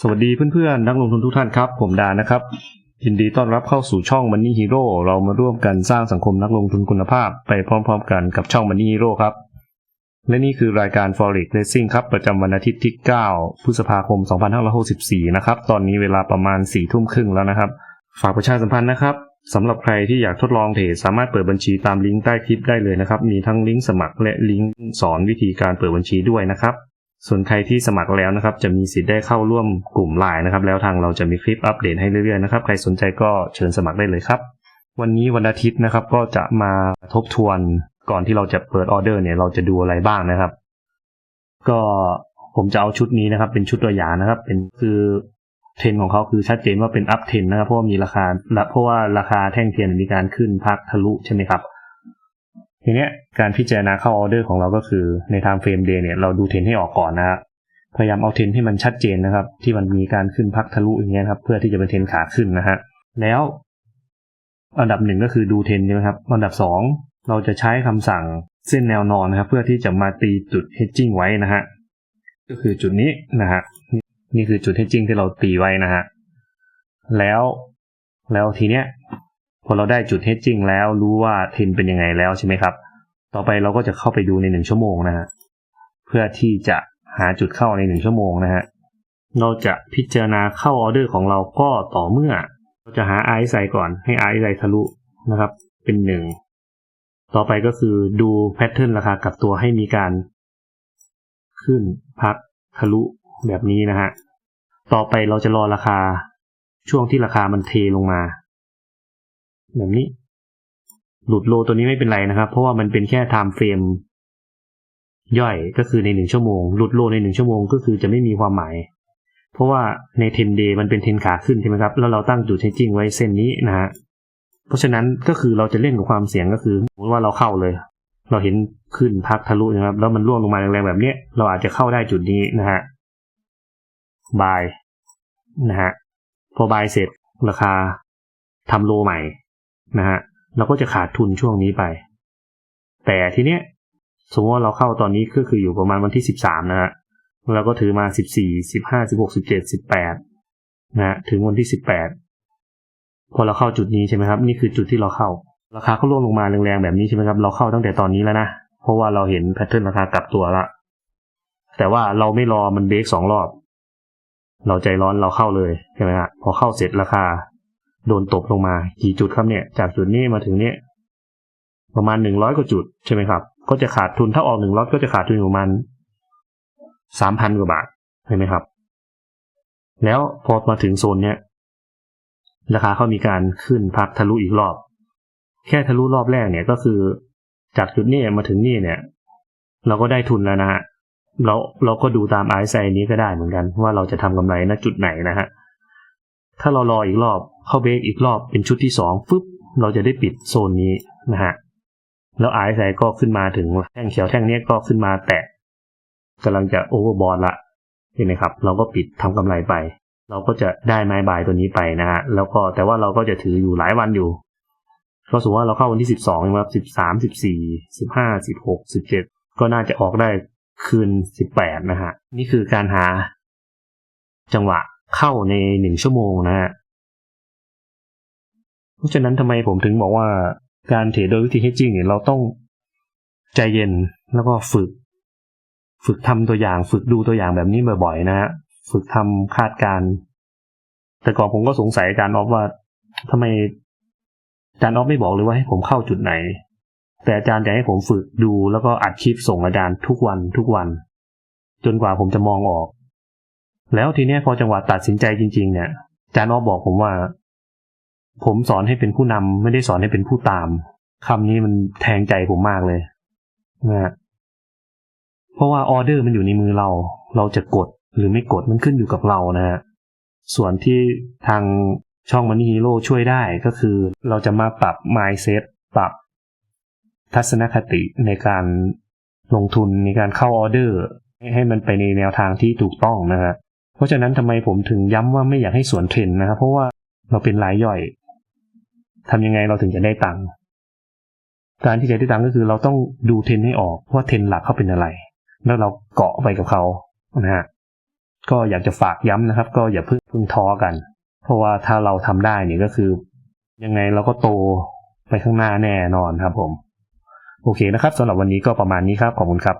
สวัสดีเพื่อนๆ นักลงทุนทุกท่านครับ ผมดานะครับ ยินดีต้อนรับเข้าสู่ช่อง Money Hero เรามาร่วมกันสร้างสังคมนักลงทุนคุณภาพ ไปพร้อมๆ กันกับช่อง Money Hero ครับ และนี่คือรายการ Forex Racing ครับ ประจำวันอาทิตย์ที่ 9 พฤษภาคม 2564 นะครับ ตอนนี้เวลาประมาณ 4 ทุ่มครึ่งแล้วนะครับ ฝากประชาสัมพันธ์นะครับสำหรับใครที่อยากทดลองเทรดสามารถเปิดบัญชีตามลิงก์ใต้คลิปได้เลยนะครับมีทั้งลิงก์สมัครและลิงก์สอนวิธีการเปิดบัญชีด้วยนะครับ ส่วนใครที่สมัครแล้วนะครับ จะมีสิทธิ์ได้เข้าร่วมกลุ่มไลน์นะครับ แล้วทางเราจะมีคลิปอัปเดตให้เรื่อยๆนะครับ ใครสนใจก็เชิญสมัครได้เลยครับ วันนี้วันอาทิตย์นะครับ ก็จะมาทบทวนก่อนที่เราจะเปิดออเดอร์เนี่ยเราจะดูอะไรบ้างนะครับ ก็ผมจะเอาชุดนี้นะครับ เป็นชุดตัวอย่างนะครับ เป็นคือเทรนของเขาคือชัดเจนว่าเป็นอัพเทรนนะครับเพราะว่ามีราคาเพราะว่าราคาแท่งเทียนมีการขึ้นพักทะลุใช่ไหมครับ ทีเนี้ยการพิจารณาเข้าออเดอร์ของเราก็คือในทม์เฟรมเดย์เนี่ยเราดูเทรนให้ออกก่อนนะฮะพยายามเอาเทรนให้มันชัดเจนนะครับ ที่มันมีการขึ้นพักทะลุอย่างเงี้ยครับ เพื่อที่จะเป็นเทรนขาขึ้นนะฮะแล้วอันดับหนึ่งก็คือดูเทรนใช่ไหมครับอันดับสองเราจะใช้คำสั่งเส้นแนวนอนนะครับ เพื่อที่จะมาตีจุด hedging ไว้นะฮะก็คือจุดนี้นะฮะนี่คือจุด hedging ที่เราตีไว้นะฮะแล้วแล้วทีเนี้ย พอเราได้จุด hedging แล้วรู้ว่าเทรนเป็นยังไงแล้วใช่ไหมครับ ต่อไปเราก็จะเข้าไปดูในหนึ่งชั่วโมงนะฮะเพื่อที่จะหาจุดเข้าในหนึ่งชั่วโมงนะฮะเราจะพิจารณาเข้าออเดอร์ของเราก็ต่อเมื่อ เราจะหาไอซ์ใส่ก่อนให้ไอซ์ใส่ทะลุนะครับ เป็นหนึ่งต่อไปก็คือดูแพทเทิร์นราคากับตัวให้มีการ ขึ้นพักทะลุแบบนี้นะฮะต่อไปเราจะรอราคาช่วงที่ราคามันเทลงมา แบบนี้ หลุดโลตัวนี้ไม่เป็นไรนะครับ เพราะว่ามันเป็นแค่ไทม์เฟรมย่อยก็คือในหนึ่งชั่วโมง หลุดโลในหนึ่งชั่วโมงก็คือจะไม่มีความหมาย เพราะว่าในเทนเดย์มันเป็นเทนขาขึ้นใช่ไหมครับ แล้วเราตั้งจุดเทนจิ้งไว้เส้นนี้นะฮะ เพราะฉะนั้นก็คือเราจะเล่นกับความเสี่ยงก็คือสมมติว่าเราเข้าเลย เราเห็นขึ้นพักทะลุนะครับ แล้วมันร่วงลงมาแรงๆแบบเนี้ย เราอาจจะเข้าได้จุดนี้นะฮะบายนะฮะ พอบายเสร็จราคาทำโลใหม่ นะฮะเราก็จะขาดทุนช่วงนี้ไป แต่ทีเนี้ยสมมติว่าเราเข้าตอนนี้ก็คืออยู่ประมาณวันที่สิบสามนะฮะเราก็ถือมาสิบสี่สิบห้าสิบหกสิบเจ็ดสิบแปดนะฮะถึงวันที่สิบแปดพอเราเข้าจุดนี้ใช่ไหมครับ นี่คือจุดที่เราเข้า ราคาเขาล่วงลงมาแรงๆแบบนี้ใช่ไหมครับ เราเข้าตั้งแต่ตอนนี้แล้วนะเพราะว่าเราเห็นแพทเทิร์นราคากลับตัวละแต่ว่าเราไม่รอมันเบรกสองรอบ เราใจร้อนเราเข้าเลยใช่ไหมฮะพอเข้าเสร็จราคา โดนตบลงมากี่จุดครับเนี่ย จากจุดนี้มาถึงเนี้ยประมาณหนึ่งร้อยกว่าจุดใช่ไหมครับ ก็จะขาดทุนถ้าออกหนึ่งร้อยก็จะขาดทุนประมาณสามพันกว่าบาทเห็นไหมครับ แล้วพอมาถึงโซนเนี้ยราคาเขามีการขึ้นพักทะลุอีกรอบ แค่ทะลุรอบแรกเนี่ยก็คือ จากจุดนี้มาถึงนี่เนี่ย เราก็ได้ทุนแล้วนะฮะเราเราก็ดูตามไอซ์ไซนี้ก็ได้เหมือนกัน ว่าเราจะทำกำไรณจุดไหนนะฮะถ้าเรารออีกรอบ เข้าเบรกอีกรอบเป็นชุดที่สองฟึบเราจะได้ปิดโซนนี้นะฮะแล้วไอซ์ไก็ขึ้นมาถึงแท่งเขียวแท่งนี้ก็ขึ้นมาแตะกำลังจะโอเวอร์บอลละเห็นไหมครับ เราก็ปิดทำกำไรไป เราก็จะได้ไม้บายตัวนี้ไปนะฮะแล้วก็แต่ว่าเราก็จะถืออยู่หลายวันอยู่ก็สมมติว่าเราเข้าวันที่สิบสองนะครับสิบสามสิบสี่สิบห้าสิบหกสิบเจ็ดก็น่าจะออกได้คืนสิบแปดนะฮะนี่คือการหา จังหวะเข้าในหนึ่งชั่วโมงนะฮะ เพราะฉะนั้นทำไมผมถึงบอกว่าการเทรดโดยวิธี hedging เนี่ยเราต้องใจเย็นแล้วก็ฝึก ฝึกทำตัวอย่าง ฝึกดูตัวอย่างแบบนี้บ่อยๆนะฮะฝึกทำคาดการ แต่ก่อนผมก็สงสัยอาจารย์ออฟว่าทำไมอาจารย์ออฟไม่บอกเลยว่าให้ผมเข้าจุดไหน แต่อาจารย์อยากให้ผมฝึกดูแล้วก็อัดคลิปส่งอาจารย์ทุกวันทุกวัน จนกว่าผมจะมองออก แล้วทีเนี้ยพอจังหวะตัดสินใจจริง ๆ เนี่ยอาจารย์ออฟบอกผมว่า ผมสอนให้เป็นผู้นำไม่ได้สอนให้เป็นผู้ตามคำนี้มันแทงใจผมมากเลยนะเพราะว่าออเดอร์มันอยู่ในมือเรา เราจะกดหรือไม่กดมันขึ้นอยู่กับเรานะฮะส่วนที่ทางช่องมันนี่ฮีโร่ช่วยได้ก็คือเราจะมาปรับ mindset ปรับทัศนคติในการลงทุนในการเข้าออเดอร์ ให้มันไปในแนวทางที่ถูกต้องนะฮะเพราะฉะนั้นทำไมผมถึงย้ำว่าไม่อยากให้สวนเทรนนะครับเพราะว่าเราเป็นรายย่อย ทำยังไงเราถึงจะได้ตังค์การที่จะได้ตังค์ก็คือเราต้องดูเทรนให้ออกว่าเทรนหลักเขาเป็นอะไร แล้วเราเกาะไปกับเขานะฮะก็อยากจะฝากย้ำนะครับ ก็อย่าเพิ่งพิ่งท้อกัน เพราะว่าถ้าเราทำได้เนี่ยก็คือ ยังไงเราก็โตไปข้างหน้าแน่นอนครับผม โอเคนะครับสำหรับวันนี้ก็ประมาณนี้ครับขอบคุณครับ